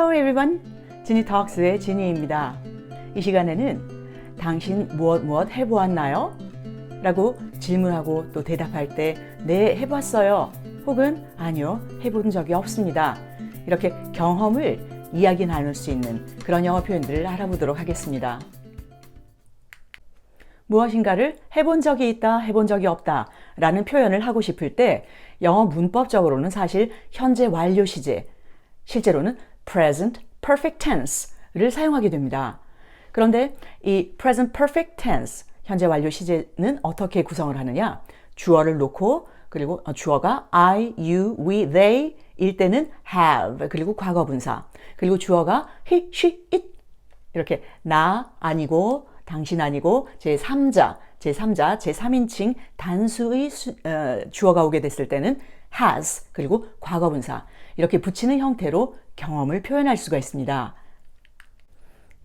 Hello everyone. 지니 톡스의 지니입니다. 이 시간에는 당신 무엇 무엇 해보았나요? 라고 질문하고 또 대답할 때 네, 해봤어요. 혹은 아니요, 해본 적이 없습니다. 이렇게 경험을 이야기 나눌 수 있는 그런 영어 표현들을 알아보도록 하겠습니다. 무엇인가를 해본 적이 있다, 해본 적이 없다 라는 표현을 하고 싶을 때 영어 문법적으로는 사실 현재 완료 시제, 실제로는 present perfect tense를 사용하게 됩니다. 그런데 이 present perfect tense, 현재 완료 시제는 어떻게 구성을 하느냐? 주어를 놓고 그리고 주어가 I, you, we, they 일 때는 have 그리고 과거 분사 그리고 주어가 he, she, it 이렇게 나 아니고 당신 아니고 제3자, 제3자, 제3인칭 단수의 수, 어, 주어가 오게 됐을 때는 has 그리고 과거 분사 이렇게 붙이는 형태로 경험을 표현할 수가 있습니다.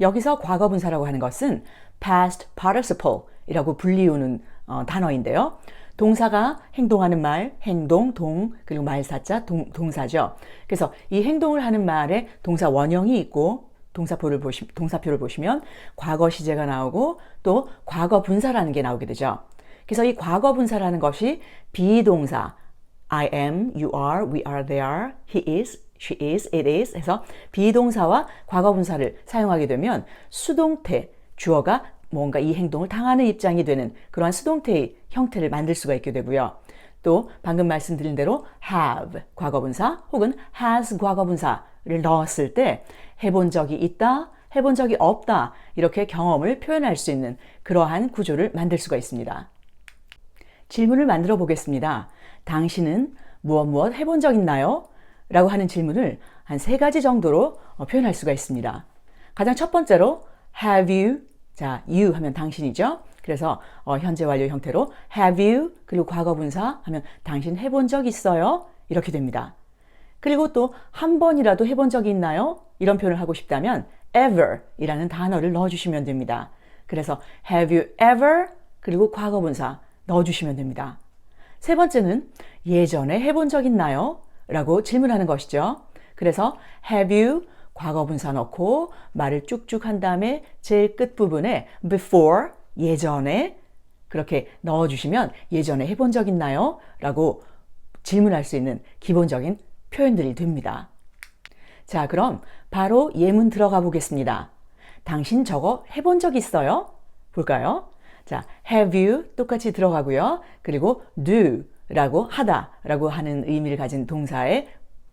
여기서 과거 분사라고 하는 것은 past participle이라고 불리우는 어, 단어인데요. 동사가 행동하는 말, 행동, 동, 그리고 말사자, 동, 동사죠. 그래서 이 행동을 하는 말에 동사 원형이 있고 동사표를 보시, 동사표를 보시면 과거 시제가 나오고 또 과거 분사라는 게 나오게 되죠. 그래서 이 과거 분사라는 것이 비동사 I am, you are, we are, they are, he is, she is, it is 해서 비동사와 과거 분사를 사용하게 되면 수동태 주어가 뭔가 이 행동을 당하는 입장이 되는 그러한 수동태의 형태를 만들 수가 있게 되고요. 또 방금 말씀드린 대로 have 과거분사 혹은 has 과거분사를 넣었을 때 해본 적이 있다, 해본 적이 없다 이렇게 경험을 표현할 수 있는 그러한 구조를 만들 수가 있습니다. 질문을 만들어 보겠습니다. 당신은 무엇 무엇 해본 적 있나요? 라고 하는 질문을 한 세 가지 정도로 어, 표현할 수가 있습니다. 가장 첫 번째로 have you 자, you 하면 당신이죠. 그래서 어, 현재 완료 형태로 have you 그리고 과거 분사 하면 당신 해본 적 있어요? 이렇게 됩니다. 그리고 또 한 번이라도 해본 적이 있나요? 이런 표현을 하고 싶다면 ever 이라는 단어를 넣어주시면 됩니다. 그래서 have you ever 그리고 과거 분사 넣어주시면 됩니다. 세 번째는 예전에 해본 적 있나요? 라고 질문하는 것이죠. 그래서 have you 과거 분사 넣고 말을 쭉쭉 한 다음에 제일 끝부분에 before 예전에 그렇게 넣어주시면 예전에 해본 적 있나요? 라고 질문할 수 있는 기본적인 표현들이 됩니다. 자, 그럼 바로 예문 들어가 보겠습니다. 당신 저거 해본 적 있어요? 볼까요? 자, have you 똑같이 들어가고요. 그리고 do 라고 하다 라고 하는 의미를 가진 동사의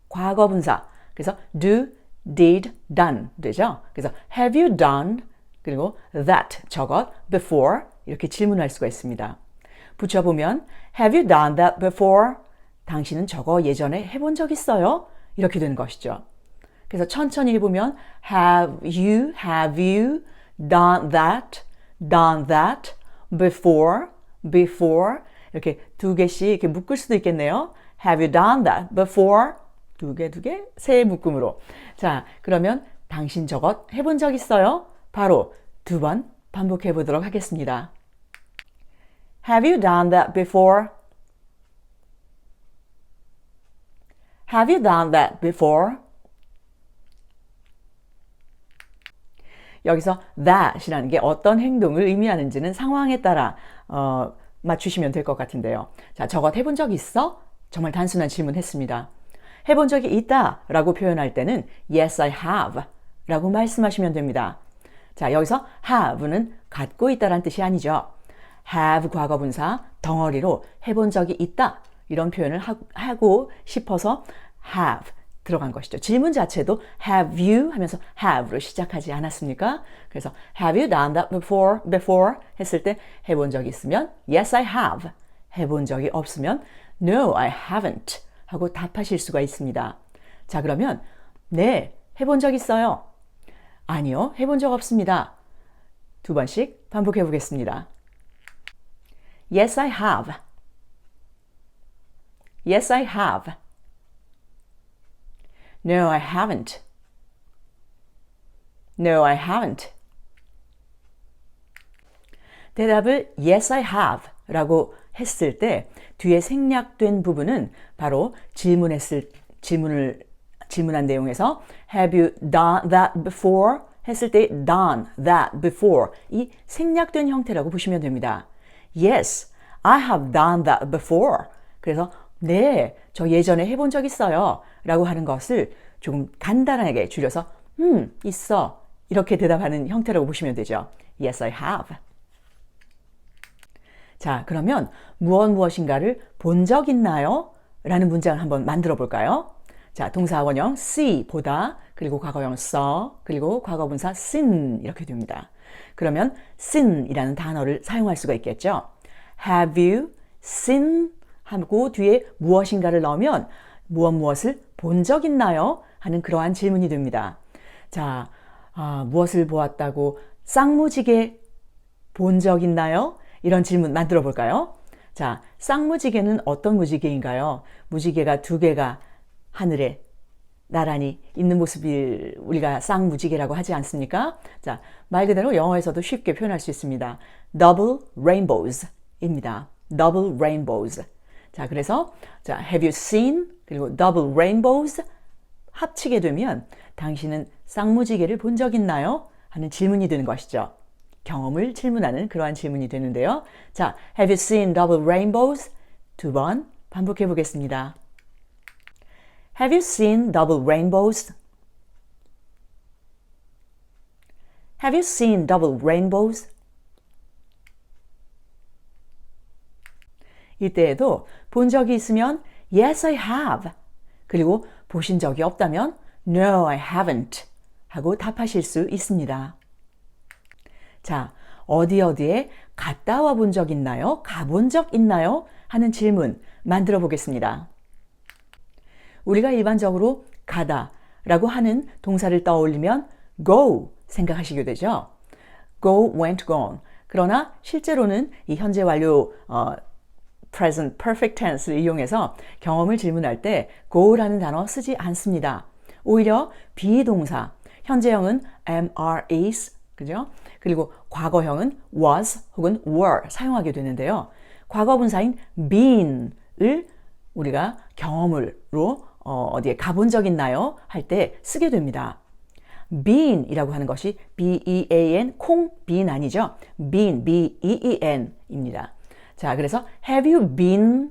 과거 분사. 그래서 do, did, done 되죠. 그래서 have you done 그리고 that 저것 before 이렇게 질문할 수가 있습니다. 붙여 보면 have you done that before? 당신은 저거 예전에 해본 적 있어요? 이렇게 되는 것이죠. 그래서 천천히 해보면 have you, have you done that, done that before, before 이렇게 두 개씩 이렇게 묶을 수도 있겠네요. Have you done that before? 두 개, 두 개, 세 묶음으로. 자, 그러면 당신 저것 해본 적 있어요? 바로 두 번 반복해 보도록 하겠습니다. Have you done that before? Have you done that before? 여기서 that이라는 게 어떤 행동을 의미하는지는 상황에 따라 어, 맞추시면 될 것 같은데요. 자, 저것 해본 적 있어? 정말 단순한 질문 했습니다. 해본 적이 있다 라고 표현할 때는 Yes, I have 라고 말씀하시면 됩니다. 자, 여기서 have는 갖고 있다란 뜻이 아니죠. have 과거분사 덩어리로 해본 적이 있다 이런 표현을 하고 싶어서 have 들어간 것이죠. 질문 자체도 have you 하면서 have로 시작하지 않았습니까? 그래서 have you done that before? before 했을 때 해본 적이 있으면 yes I have 해본 적이 없으면 no I haven't 하고 답하실 수가 있습니다. 자 그러면 네 해본 적 있어요. 아니요 해본 적 없습니다. 두 번씩 반복해 보겠습니다. Yes I have. Yes I have. No, I haven't. No, I haven't. 대답을 Yes, I have 라고 했을 때 뒤에 생략된 부분은 바로 질문했을, 질문을 질문한 내용에서 Have you done that before? 했을 때 done that before 이 생략된 형태라고 보시면 됩니다. Yes, I have done that before. 그래서 네, 저 예전에 해본 적 있어요. 라고 하는 것을 조금 간단하게 줄여서 음, 있어. 이렇게 대답하는 형태라고 보시면 되죠. Yes, I have. 자, 그러면 무엇 무엇인가를 본 적 있나요? 라는 문장을 한번 만들어 볼까요? 자, 동사 원형 see 보다 그리고 과거형 saw 그리고 과거분사 seen 이렇게 됩니다. 그러면 seen이라는 단어를 사용할 수가 있겠죠. Have you seen 하고 뒤에 무엇인가를 넣으면 무엇 무엇을 본 적 있나요? 하는 그러한 질문이 됩니다. 자, 아, 무엇을 보았다고 쌍무지개 본 적 있나요? 이런 질문 만들어 볼까요? 자, 쌍무지개는 어떤 무지개인가요? 무지개가 두 개가 하늘에 나란히 있는 모습을 우리가 쌍무지개라고 하지 않습니까? 자, 말 그대로 영어에서도 쉽게 표현할 수 있습니다. double rainbows 입니다. double rainbows. 자, 그래서 자, have you seen 그리고 double rainbows 합치게 되면 당신은 쌍무지개를 본 적 있나요? 하는 질문이 되는 것이죠. 경험을 질문하는 그러한 질문이 되는데요. 자, have you seen double rainbows? 두 번 반복해 보겠습니다. Have you seen double rainbows? Have you seen double rainbows? 이때에도 본 적이 있으면 Yes, I have. 그리고 보신 적이 없다면 No, I haven't. 하고 답하실 수 있습니다. 자, 어디 어디에 갔다 와 본 적 있나요? 가본 적 있나요? 하는 질문 만들어 보겠습니다. 우리가 일반적으로 가다 라고 하는 동사를 떠올리면 go 생각하시게 되죠. go, went, gone. 그러나 실제로는 이 현재 완료 어, present perfect tense를 이용해서 경험을 질문할 때 go라는 단어 쓰지 않습니다. 오히려 비동사, 현재형은 am, are, is, 그죠? 그리고 과거형은 was 혹은 were 사용하게 되는데요. 과거 분사인 been을 우리가 경험으로 어, 어디에 가본 적 있나요? 할 때 쓰게 됩니다. been이라고 하는 것이 b-e-a-n 콩 been 아니죠? been b-e-e-n입니다. 자, 그래서 have you been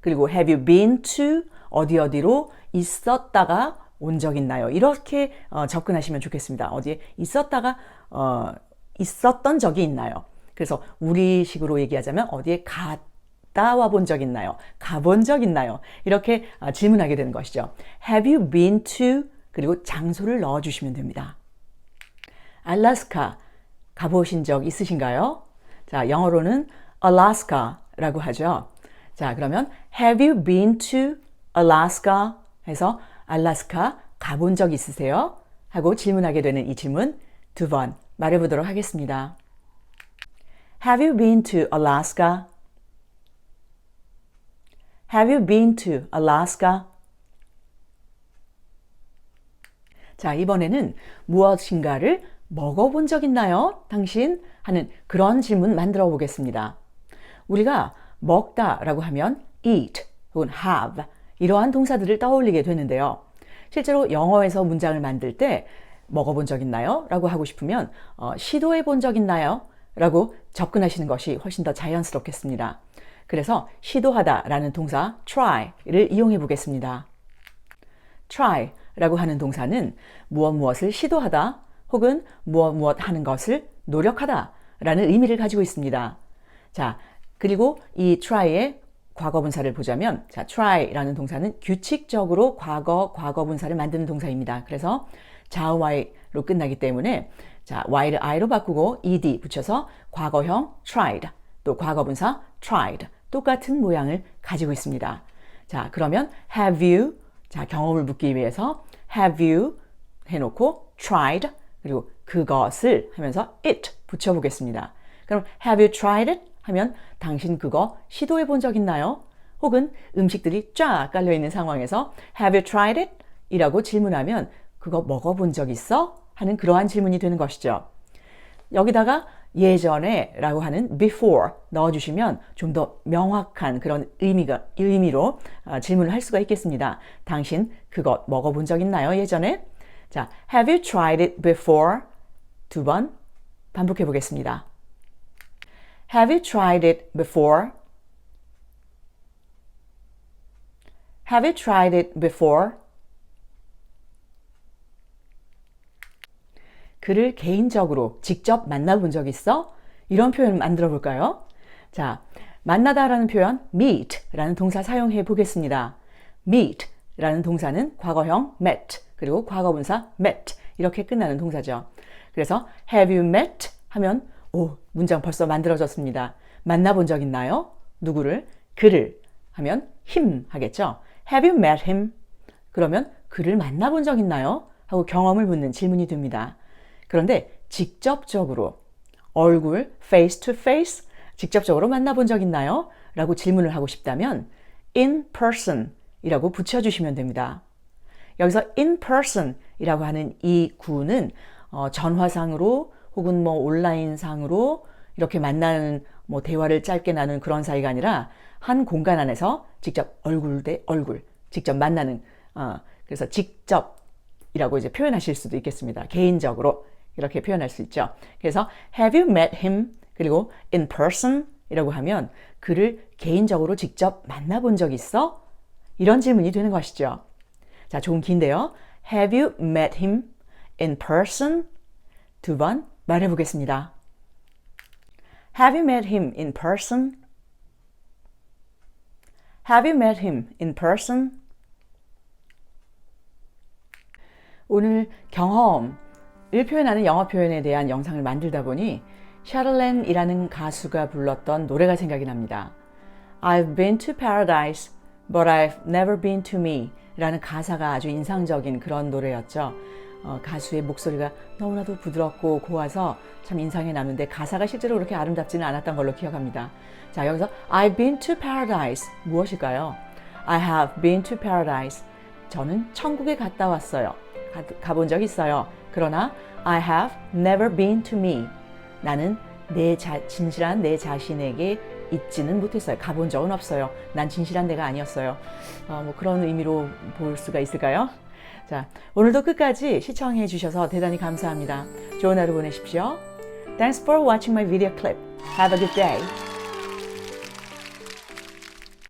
그리고 have you been to 어디 어디로 있었다가 온 적 있나요? 이렇게 어, 접근하시면 좋겠습니다. 어디에 있었다가 어, 있었던 적이 있나요? 그래서 우리식으로 얘기하자면 어디에 갔다 와 본 적 있나요? 가본 적 있나요? 이렇게 어, 질문하게 되는 것이죠. Have you been to 그리고 장소를 넣어 주시면 됩니다. 알라스카 가보신 적 있으신가요? 자, 영어로는 Alaska라고 하죠. 자, 그러면 Have you been to Alaska? 해서 알라스카 가본 적 있으세요? 하고 질문하게 되는 이 질문 두 번 말해보도록 하겠습니다. Have you been to Alaska? Have you been to Alaska? 자, 이번에는 무엇인가를 먹어본 적 있나요? 당신? 하는 그런 질문 만들어 보겠습니다. 우리가 먹다 라고 하면 eat 혹은 have 이러한 동사들을 떠올리게 되는데요. 실제로 영어에서 문장을 만들 때 먹어본 적 있나요? 라고 하고 싶으면 어, 시도해 본 적 있나요? 라고 접근하시는 것이 훨씬 더 자연스럽겠습니다. 그래서 시도하다 라는 동사 try를 이용해 보겠습니다. try 라고 하는 동사는 무엇 무엇을 시도하다 혹은 무엇 무엇 하는 것을 노력하다 라는 의미를 가지고 있습니다. 자, 그리고 이 try의 과거분사를 보자면 자, try라는 동사는 규칙적으로 과거 과거분사를 만드는 동사입니다. 그래서 자음 y로 끝나기 때문에 자, y를 i로 바꾸고 ed 붙여서 과거형 tried 또 과거분사 tried 똑같은 모양을 가지고 있습니다. 자, 그러면 have you 자, 경험을 묻기 위해서 have you 해놓고 tried 그리고 그것을 하면서 it 붙여보겠습니다. 그럼 have you tried it? 하면 당신 그거 시도해 본 적 있나요? 혹은 음식들이 쫙 깔려 있는 상황에서 have you tried it? 이라고 질문하면 그거 먹어본 적 있어? 하는 그러한 질문이 되는 것이죠. 여기다가 예전에 라고 하는 before 넣어주시면 좀 더 명확한 그런 의미가, 의미로 어, 질문을 할 수가 있겠습니다. 당신 그것 먹어본 적 있나요? 예전에? 자, have you tried it before? 두 번 반복해 보겠습니다. Have you tried it before? Have you tried it before? 그를 개인적으로 직접 만나본 적 있어? 이런 표현 만들어 볼까요? 자, 만나다라는 표현 meet라는 동사 사용해 보겠습니다. meet라는 동사는 과거형 met 그리고 과거분사 met 이렇게 끝나는 동사죠. 그래서 have you met 하면 오, 문장 벌써 만들어졌습니다. 만나본 적 있나요? 누구를? 그를 하면 him 하겠죠. Have you met him? 그러면 그를 만나본 적 있나요? 하고 경험을 묻는 질문이 됩니다. 그런데 직접적으로 얼굴 face to face 직접적으로 만나본 적 있나요? 라고 질문을 하고 싶다면 in person 이라고 붙여주시면 됩니다. 여기서 in person 이라고 하는 이 구는 어, 전화상으로 혹은 뭐 온라인상으로 이렇게 만나는 뭐 대화를 짧게 나눈 그런 사이가 아니라 한 공간 안에서 직접 얼굴 대 얼굴 직접 만나는 어, 그래서 직접이라고 이제 표현하실 수도 있겠습니다. 개인적으로 이렇게 표현할 수 있죠. 그래서 have you met him 그리고 in person 이라고 하면 그를 개인적으로 직접 만나본 적 있어? 이런 질문이 되는 것이죠. 자, 좀 긴데요. Have you met him in person? 두 번 말해 보겠습니다. Have you met him in person? Have you met him in person? 오늘 경험을 표현하는 영어 표현에 대한 영상을 만들다 보니 샤를렌이라는 가수가 불렀던 노래가 생각이 납니다. I've been to paradise, but I've never been to me 라는 가사가 아주 인상적인 그런 노래였죠. 어, 가수의 목소리가 너무나도 부드럽고 고와서 참 인상에 남는데 가사가 실제로 그렇게 아름답지는 않았던 걸로 기억합니다. 자, 여기서 I've been to paradise 무엇일까요? I have been to paradise. 저는 천국에 갔다 왔어요. 가, 가본 적 있어요. 그러나 I have never been to me. 나는 내 자, 진실한 내 자신에게 있지는 못했어요. 가본 적은 없어요. 난 진실한 내가 아니었어요. 어, 뭐 그런 의미로 볼 수가 있을까요? 자, 오늘도 끝까지 시청해 주셔서 대단히 감사합니다. 좋은 하루 보내십시오. Thanks for watching my video clip. Have a good day.